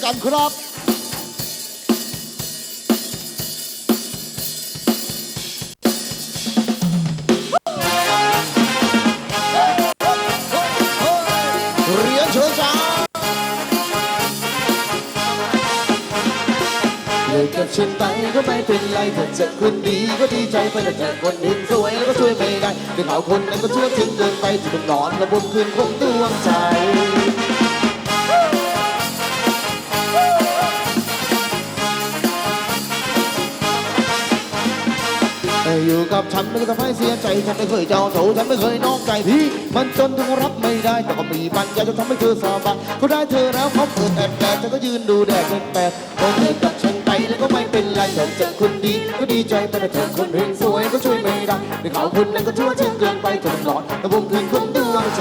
แล้วกันครับเรียนเชิญจ้าเลิกกับฉันไปก็ไม่เป็นไรถ้าเจอคนดีก็ดีใจไปแต่เจอคนอื่นสวยแล้วก็ช่วยไม่ได้แต่เขาคนนั้นก็ช่วถึงเกินไปจะต้องนอนระบมคืนคงดวงใจ กับฉันไม่เคยทำให้เสียใจ ฉันไม่เคยเจ้าโถฉันไม่เคยนอกใจพี่มันจนถึงรับไม่ได้แต่ก็มีปัญญาจะทำให้เธอสบายก็ได้เธอแล้วเขาเปิดแอบแอบฉันก็ยืนดูแดดเป็นแปดพอเลิกกับฉันไปแล้วก็ไม่เป็นไรแต่เจอคนดีก็ดีใจแต่เธอคนเห็นสวยก็ช่วยไม่ได้ในเขาคนนั้นก็ชั่วชิงเกินไปจนหลอนระบมคืนคงดวงใจ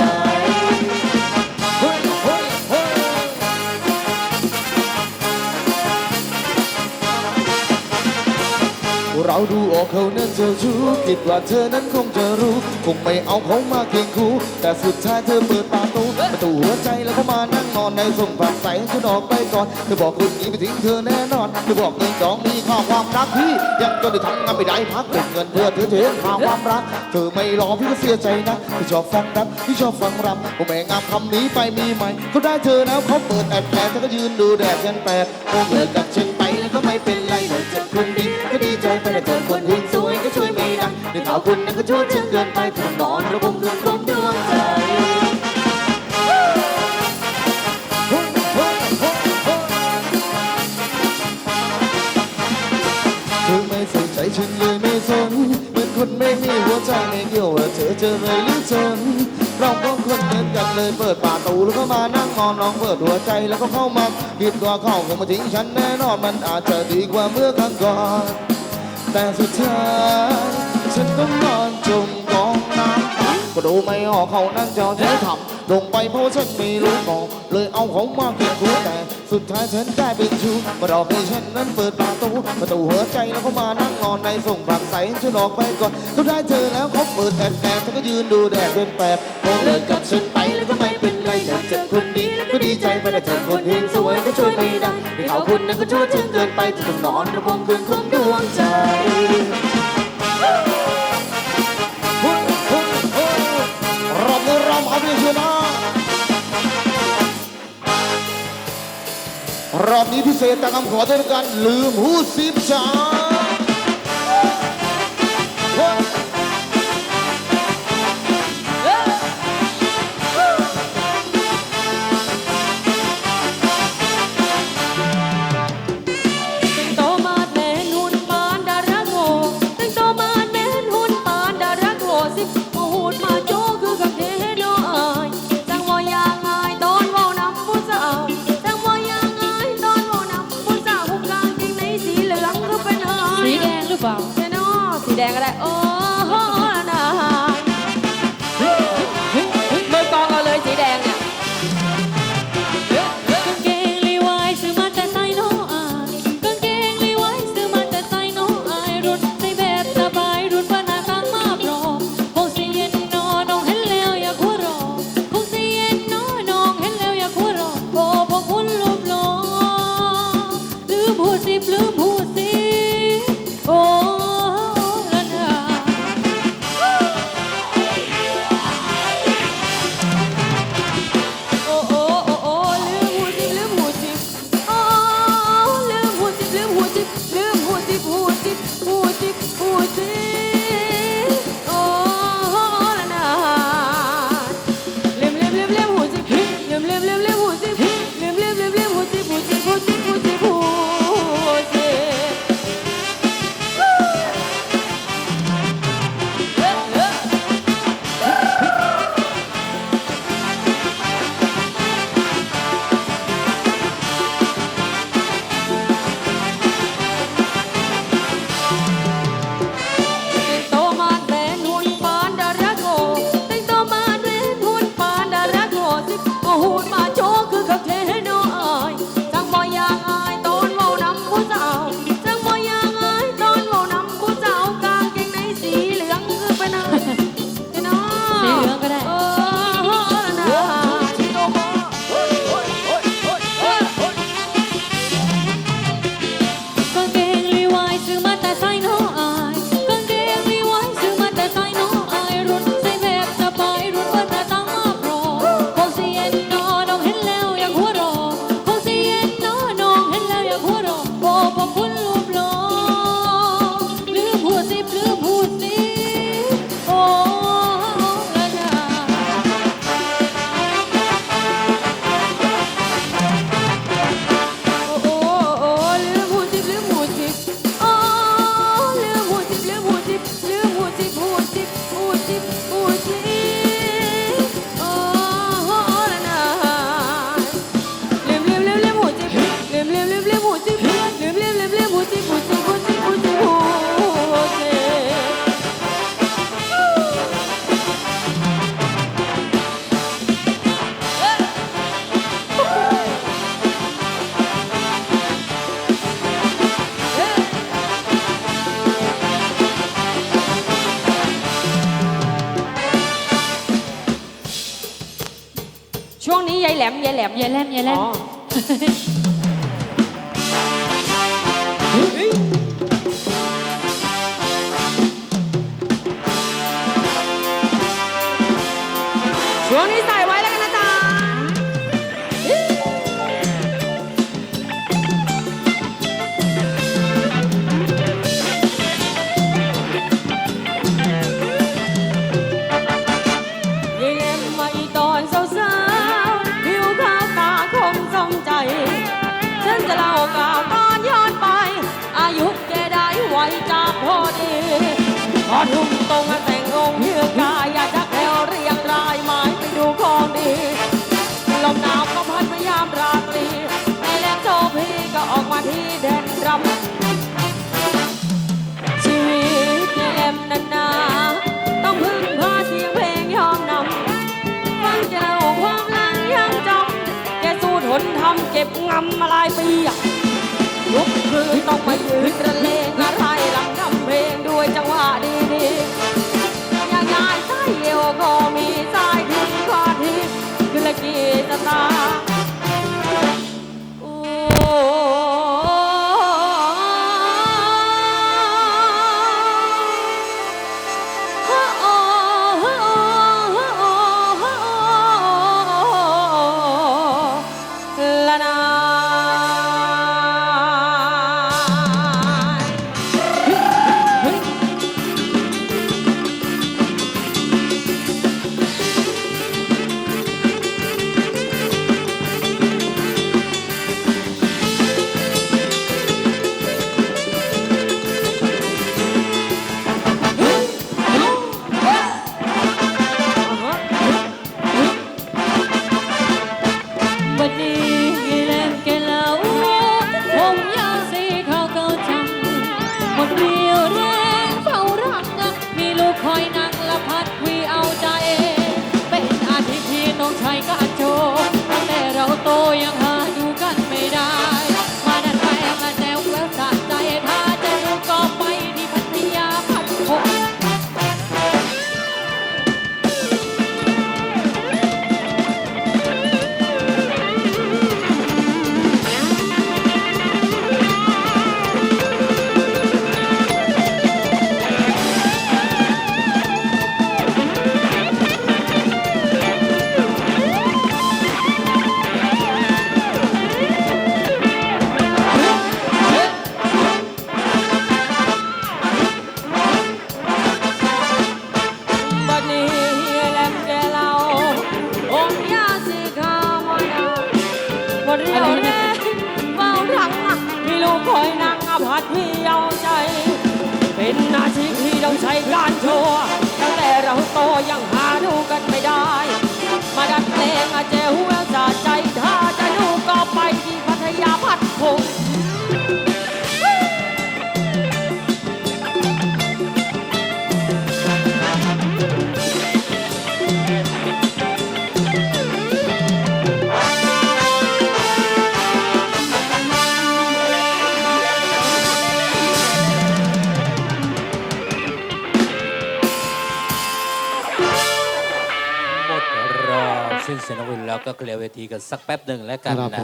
ดูออกเขานั้นเจ้าชู้คิดว่าเธอนั้นคงจะรู้ คงไม่เอาเขามาเคียงคู่แต่สุดท้ายเธอเปิดประตูประตูหัวใจแล้วก็มานั่งนอนในส่งผักใสฉันออกไปก่อนเธอบอกคนนี้ไม่ทิ้งเธอแน่นอนเธอบอกเงินดองมีค่าความรักพี่ยังก็ได้ทำงานไม่ได้พักเก็บเงินเพื่อเธอเทค่าความรัก เธอไม่รอพี่ก็เสียใจนะพี่ชอบฟังรำพี่ชอบฟังรำผมแม่งามคำนี้ไปมีใหม่เขาได้เธอแล้วเขาเปิดแอบแอบเธอก็ยืนดูแดดกันแปดโอ้เลิกกับฉันไปแล้วก็ไม่เป็นไรแต่เจอคนดีก็ดีาวคุณนั้นก็ชั่วจนเกินไปถึงนอนระบมเงินคงดวงใจเฮ้ยเฮ้ยเฮ้ยเฮ้ยเธอไม่ใส่ใจฉันเลยไม่สนเหมือนคนไม่มีหัวใจไม่เกี่ยวว่าเธอจะเลยหรือจนเราก็คนเหมือนกันเลยเปิดประตูแล้วก็มานั่งนอนน้องเปิดหัวใจแล้วก็เข้ามาคิดว่าเข้าคงมาทิ้งฉันแน่นอนมันอาจจะดีกว่าเมื่อครั้งก่อนแต่สุดท้าย ฉันต้องนอนจมกองน้ำตาก็ดูไม่ออกเขานั่งจอใช้ทำลงไปเพราะฉันไม่รู้ก่อนเลยเอาเขามาเคียงคู่แต่สุดท้ายฉันได้เป็นชู้มาดอกให้ฉันนั้นเปิดประตูประตูหัวใจแล้วเขามานั่งนอนในส่งผักใสฉันออกไปก่อนเขาได้เธอแล้วเขาเปิดแอบแอบฉันก็ยืนดูแดดเป็นแปดพอเลิกกับฉันไปแล้วก็ไม่เป็นไรแต่เจอคนดีก็ดีใจไปแต่เจอคนเห็นสวยก็ช่วยไม่ได้ที่เขาคนนั้นก็ช่วจนเกินไปจะต้องนอนระบมคืนคง นี้พิเศษจากคำขอเทศกันลืมหูสิบชาแ Oh. มยายแหลมยายแหลมยายแหลม อ๋อ มตรงแต่งองค์เยือกกายอยากจะแถวเรียงรายไม้ไปดูของดีลมหนาวก็พัดมายามราตรีแม่แรงโซพีก็ออกมาที่แดนรำชีวิตแย่มนานาต้องพึ่งพาเสียงเพลงยอมนำฟังจะเล่าความหลังยังจำแกสู้ทนทำเก็บงำมาหลายปีลุกคืนต้องมายืนระเลงอะไร เพลงด้วยจังหวะดีๆอย่างงานสายเอวก็มีสายถึงก็ทิ้งคือละกีตตาร์ ก็เคลียร์เวทีกันสักแป๊บหนึ่งแล้วกันนะ